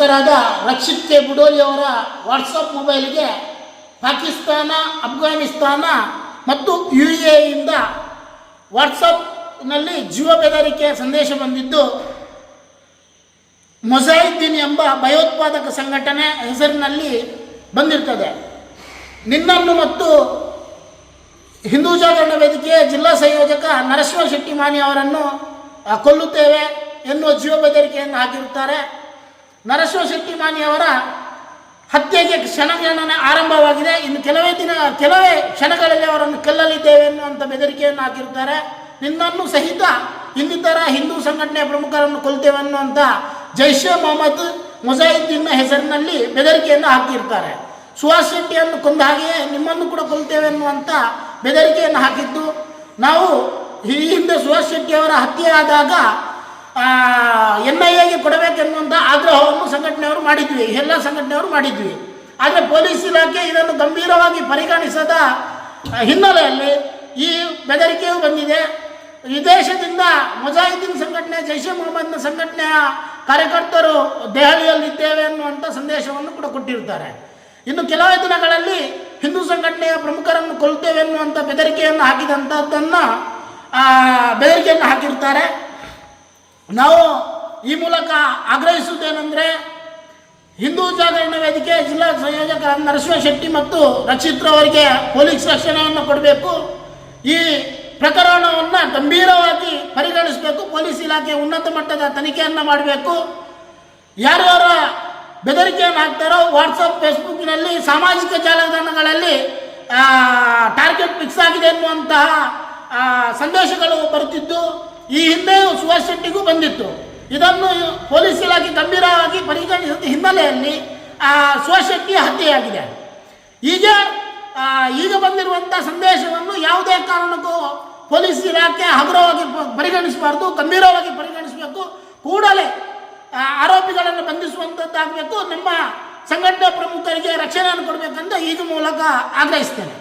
ಸಂಘಟನೆಯರಾದ Rakshit K. Budoli ಅವರ WhatsApp ಮೊಬೈಲ್ಗೆ ಪಾಕಿಸ್ತಾನ, ಅಫ್ಘಾನಿಸ್ತಾನ ಮತ್ತು ಯು ಎ ಇಂದ ವಾಟ್ಸಪ್ನಲ್ಲಿ ಜೀವ ಬೆದರಿಕೆಯ ಸಂದೇಶ ಬಂದಿದ್ದು, ಮೊಜಾಹಿದ್ದೀನ್ ಎಂಬ ಭಯೋತ್ಪಾದಕ ಸಂಘಟನೆ ಹೆಸರಿನಲ್ಲಿ ಬಂದಿರ್ತದೆ. ನಿನ್ನನ್ನು ಮತ್ತು ಹಿಂದೂ ಜಾಗರಣ ವೇದಿಕೆಯ ಜಿಲ್ಲಾ ಸಂಯೋಜಕ ನರಸಿಂಹ ಶೆಟ್ಟಿ ಮಾನಿ ಅವರನ್ನು ಕೊಲ್ಲುತ್ತೇವೆ ಎನ್ನುವ ಜೀವ ಬೆದರಿಕೆಯನ್ನು ಹಾಕಿರುತ್ತಾರೆ. ನರಸಿಂಹ ಶೆಟ್ಟಿ ಮಾನಿ ಅವರ ಹತ್ಯೆಗೆ ಕ್ಷಣಗಣನೆ ಆರಂಭವಾಗಿದೆ. ಇನ್ನು ಕೆಲವೇ ದಿನ, ಕೆಲವೇ ಕ್ಷಣಗಳಲ್ಲಿ ಅವರನ್ನು ಕೊಲ್ಲಲಿದ್ದೇವೆ ಎನ್ನುವಂಥ ಬೆದರಿಕೆಯನ್ನು ಹಾಕಿರ್ತಾರೆ ನಿನ್ನನ್ನು ಸಹಿತ ಇನ್ನಿತರ ಹಿಂದೂ ಸಂಘಟನೆಯ ಪ್ರಮುಖರನ್ನು ಕೊಲ್ತೇವೆ ಅನ್ನುವಂಥ ಜೈಷೆ ಮೊಹಮ್ಮದ್ ಮುಜಾಹಿದ್ದೀನ್ನ ಹೆಸರಿನಲ್ಲಿ ಬೆದರಿಕೆಯನ್ನು ಹಾಕಿರ್ತಾರೆ ಸುಹಾಸ್ ಶೆಟ್ಟಿಯನ್ನು ಕೊಂದ ಹಾಗೆಯೇ ನಿಮ್ಮನ್ನು ಕೂಡ ಕೊಲ್ತೇವೆ ಎನ್ನುವಂಥ ಬೆದರಿಕೆಯನ್ನು ಹಾಕಿದ್ದು. ನಾವು ಈ ಹಿಂದೆ ಸುಹಾಸ್ ಶೆಟ್ಟಿಯವರ ಹತ್ಯೆ ಆದಾಗ ಎನ್ ಐ ಎಗೆ ಕೊಡಬೇಕೆನ್ನುವಂಥ ಆಗ್ರಹವನ್ನು ಸಂಘಟನೆಯವರು ಮಾಡಿದ್ವಿ. ಎಲ್ಲ ಸಂಘಟನೆಯವರು ಮಾಡಿದ್ವಿ. ಆದರೆ ಪೊಲೀಸ್ ಇಲಾಖೆ ಇದನ್ನು ಗಂಭೀರವಾಗಿ ಪರಿಗಣಿಸದ ಹಿನ್ನೆಲೆಯಲ್ಲಿ ಈ ಬೆದರಿಕೆಯು ಬಂದಿದೆ. ವಿದೇಶದಿಂದ ಮುಜಾಹಿದ್ದೀನ್ ಸಂಘಟನೆ, ಜೈಷೆ ಮೊಹಮ್ಮದ್ನ ಸಂಘಟನೆಯ ಕಾರ್ಯಕರ್ತರು ದೆಹಲಿಯಲ್ಲಿದ್ದೇವೆ ಅನ್ನುವಂಥ ಸಂದೇಶವನ್ನು ಕೂಡ ಕೊಟ್ಟಿರ್ತಾರೆ. ಇನ್ನು ಕೆಲವೇ ದಿನಗಳಲ್ಲಿ ಹಿಂದೂ ಸಂಘಟನೆಯ ಪ್ರಮುಖರನ್ನು ಕೊಲ್ತೇವೆ ಎನ್ನುವಂಥ ಬೆದರಿಕೆಯನ್ನು ಹಾಕಿದಂಥದ್ದನ್ನು ಬೆದರಿಕೆಯನ್ನು ಹಾಕಿರ್ತಾರೆ. ನಾವು ಈ ಮೂಲಕ ಆಗ್ರಹಿಸುವುದೇನೆಂದರೆ ಹಿಂದೂ ಜಾಗರಣ ವೇದಿಕೆ ಜಿಲ್ಲಾ ಸಂಯೋಜಕ ನರಸಿಂಹ ಶೆಟ್ಟಿ ಮತ್ತು ರಕ್ಷಿತ್ರವರಿಗೆ ಪೊಲೀಸ್ ರಕ್ಷಣೆಯನ್ನು ಕೊಡಬೇಕು. ಈ ಪ್ರಕರಣವನ್ನು ಗಂಭೀರವಾಗಿ ಪರಿಗಣಿಸಬೇಕು. ಪೊಲೀಸ್ ಇಲಾಖೆ ಉನ್ನತ ಮಟ್ಟದ ತನಿಖೆಯನ್ನು ಮಾಡಬೇಕು. ಯಾರ್ಯಾರ ಬೆದರಿಕೆಯನ್ನು ಹಾಕ್ತಾರೋ ವಾಟ್ಸಪ್, ಫೇಸ್ಬುಕ್ನಲ್ಲಿ ಸಾಮಾಜಿಕ ಜಾಲತಾಣಗಳಲ್ಲಿ ಟಾರ್ಗೆಟ್ ಫಿಕ್ಸ್ ಆಗಿದೆ ಎನ್ನುವಂತಹ ಸಂದೇಶಗಳು ಬರುತ್ತಿದ್ದು ಈ ಹಿಂದೆ ಸುಭಾಷ್ ಶೆಟ್ಟಿಗೂ ಬಂದಿತ್ತು. ಇದನ್ನು ಪೊಲೀಸ್ ಇಲಾಖೆ ಗಂಭೀರವಾಗಿ ಪರಿಗಣಿಸಿದ ಹಿನ್ನೆಲೆಯಲ್ಲಿ ಸುಭಾಷ್ ಶೆಟ್ಟಿ ಹತ್ಯೆಯಾಗಿದೆ. ಈಗ ಈಗ ಬಂದಿರುವಂಥ ಸಂದೇಶವನ್ನು ಯಾವುದೇ ಕಾರಣಕ್ಕೂ ಪೊಲೀಸ್ ಇಲಾಖೆ ಹಗುರವಾಗಿ ಪರಿಗಣಿಸಬಾರದು ಪರಿಗಣಿಸಬಾರ್ದು, ಗಂಭೀರವಾಗಿ ಪರಿಗಣಿಸಬೇಕು. ಕೂಡಲೇ ಆರೋಪಿಗಳನ್ನು ಬಂಧಿಸುವಂಥದ್ದಾಗಬೇಕು ನಮ್ಮ ಸಂಘಟನೆ ಪ್ರಮುಖರಿಗೆ ರಕ್ಷಣೆಯನ್ನು ಕೊಡಬೇಕಂತ ಈಗ ಮೂಲಕ ಆಗ್ರಹಿಸ್ತೇನೆ.